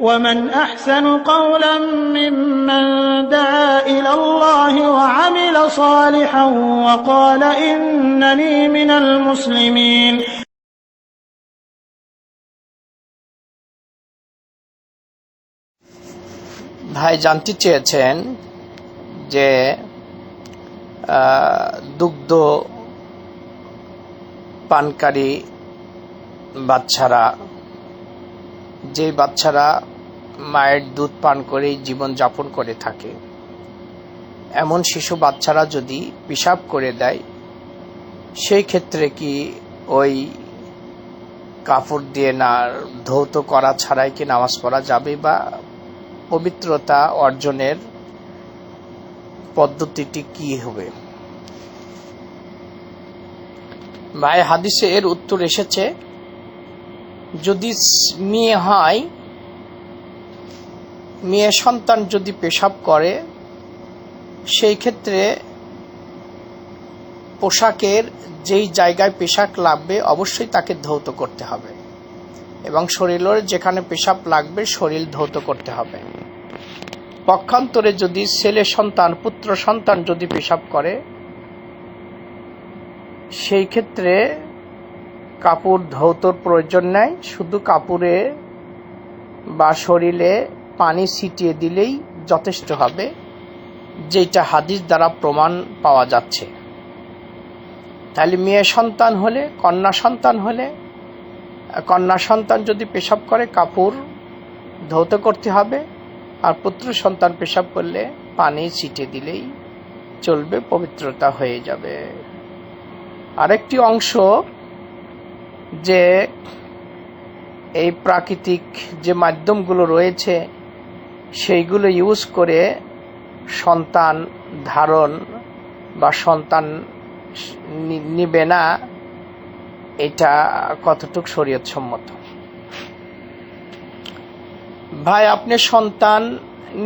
ومن أحسن قولا ممن دعا إلى الله وعمل صالحا وقال إنني من المسلمين ভাই জানতে চেয়েছেন যে আহ, দুগ্ধ পানকারী বাচ্চারা যে বাচ্চারা মায়ের দুধ পান করেই জীবন যাপন করে থাকে। এমন শিশু বাচ্চারা যদি পেশাব করে দেয়, সেই ক্ষেত্রে কি ওই কাপড় দিয়ে না ধৌত করা ছাড়াই কি নামাজ পড়া যাবে বা পবিত্রতা অর্জনের পদ্ধতিটি কি হবে? ভাই হাদিসে এর উত্তর এসেছে, যদি মেয়ে হয় মেয়ে সন্তান যদি পেশাব করে, সেই ক্ষেত্রে পোশাকের যেই জায়গায় পেশাক লাগবে, অবশ্যই তাকে ধৌত করতে হবে। এবং শরীরের যেখানে পেশাব লাগবে, শরীর ধৌত করতে হবে। পক্ষান্তরে যদি ছেলে সন্তান, পুত্র সন্তান যদি পেশাব করে, সেই ক্ষেত্রে কাপড় ধৌতর প্রয়োজন নেই। শুধু কাপড়ে বা শরীরে পানি ছিটিয়ে দিলেই যথেষ্ট হবে যেটা হাদিস দ্বারা প্রমাণ পাওয়া যাচ্ছে। তাহলে মেয়ে সন্তান হলে, কন্যা সন্তান হলে, কন্যা সন্তান যদি পেশাব করে, কাপড় ধৌত করতে হবে, আর পুত্র সন্তান পেশাব করলে পানি ছিটে দিলেই চলবে, পবিত্রতা হয়ে যাবে। আরেকটি অংশ যে এই প্রাকৃতিক যে মাধ্যমগুলো রয়েছে সেইগুলো ইউজ করে সন্তান ধারণ বা সন্তান নিবে না, এটা কতটুক শরীয়ত সম্মত ভাই, আপনি সন্তান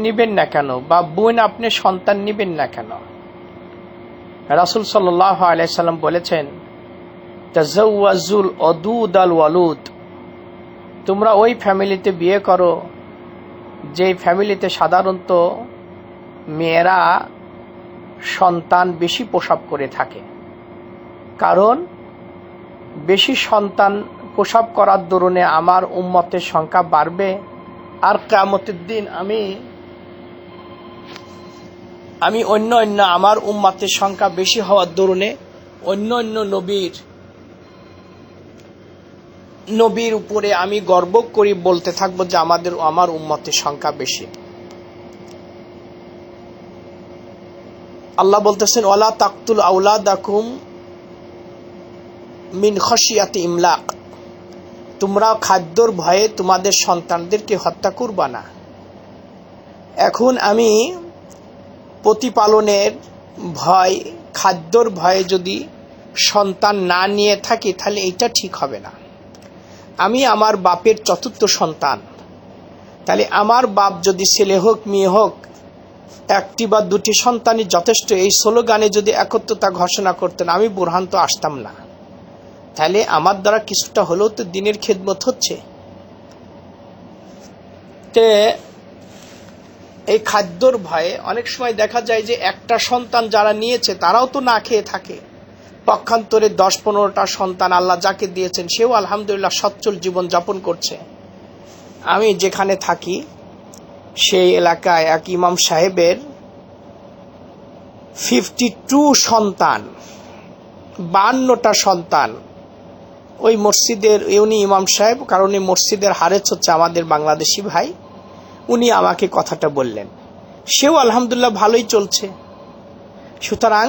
নিবেন না কেন? বা বোন, আপনি সন্তান নিবেন না কেন? রাসুল সাল্লাহ আলাইসাল্লাম বলেছেন তাজাউয়াজুল অদুদ আল ওয়ালুদ। তোমরা ওই ফ্যামিলিতে বিয়ে করো যেই ফ্যামিলিতে সাধারণত মেয়েরা সন্তান বেশি প্রসব করে থাকে। কারণ বেশি সন্তান প্রসব করার দরুনে আমার উম্মতের সংখ্যা বাড়বে। আর কামতের দিন আমি আমি অন্য অন্য আমার উম্মাতের সংখ্যা বেশি হওয়ার দরুনে অন্য অন্য নবীর নবীর উপরে আমি গর্ব করি, বলতে থাকব যে আমাদের, আমার উম্মতের সংখ্যা বেশি। আল্লাহ বলতেছেন ওলা তাকতুল আউলা দাকুম মিন খসিয়াতি ইমলাক। তোমরা খাদ্যর ভয়ে তোমাদের সন্তানদেরকে হত্যা করবা না। এখন আমি প্রতিপালনের ভয়, খাদ্যর ভয়ে যদি সন্তান না নিয়ে থাকি, তাহলে এটা ঠিক হবে না। আমি আমার বাপের চতুর্থ সন্তান। তাহলে আমার বাপ যদি ছেলে হোক, মেয়ে হোক, একটি বা দুটি সন্তানই যথেষ্ট। এই স্লোগানে যদি একত্রতা ঘোষণা করতেন, আমি বুরহান তো আসতাম না। তাহলে আমার দ্বারা কিছুটা হলেও তো দিনের খেদমত হচ্ছে। তে, এই খাদ্যর ভয়ে অনেক সময় দেখা যায় যে একটা সন্তান যারা নিয়েছে, তারাও তো না খেয়ে থাকে। পক্ষান্তরে দশ পনেরোটা সন্তান আল্লাহ যাকে দিয়েছেন, সেও আলহামদুলিল্লাহ সচ্ছল জীবন যাপন করছে। আমি যেখানে থাকি, সেই এলাকায় এক ইমাম সাহেবের ফিফটি টু সন্তান, বান্নটা সন্তান। ওই মসজিদের, উনি ইমাম সাহেব, কারণ এই মসজিদের হারেছ হচ্ছে আমাদের বাংলাদেশি ভাই, উনি আমাকে কথাটা বললেন। সেও আলহামদুলিল্লাহ ভালোই চলছে। সুতরাং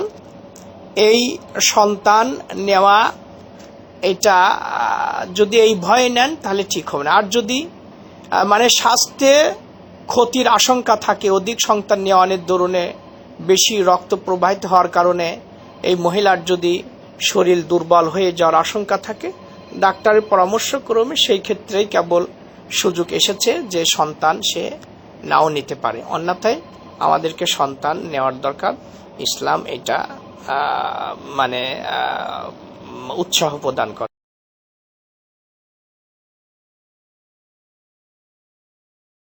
এই সন্তান নেওয়া এটা যদি এই ভয়ে নেন, তাহলে ঠিক হবে না। আর যদি মানে স্বাস্থ্যে ক্ষতির আশঙ্কা থাকে, অধিক সন্তান নেওয়ানের দরুনে বেশি রক্ত প্রবাহিত হওয়ার কারণে এই মহিলার যদি শরীর দুর্বল হয়ে যাওয়ার আশঙ্কা থাকে, ডাক্তারের পরামর্শ পরামর্শক্রমে সেই ক্ষেত্রেই কেবল সুযোগ এসেছে যে সন্তান সে নাও নিতে পারে। অন্যথায় আমাদেরকে সন্তান নেওয়ার দরকার। ইসলাম এটা মানে উৎসাহ প্রদান করে।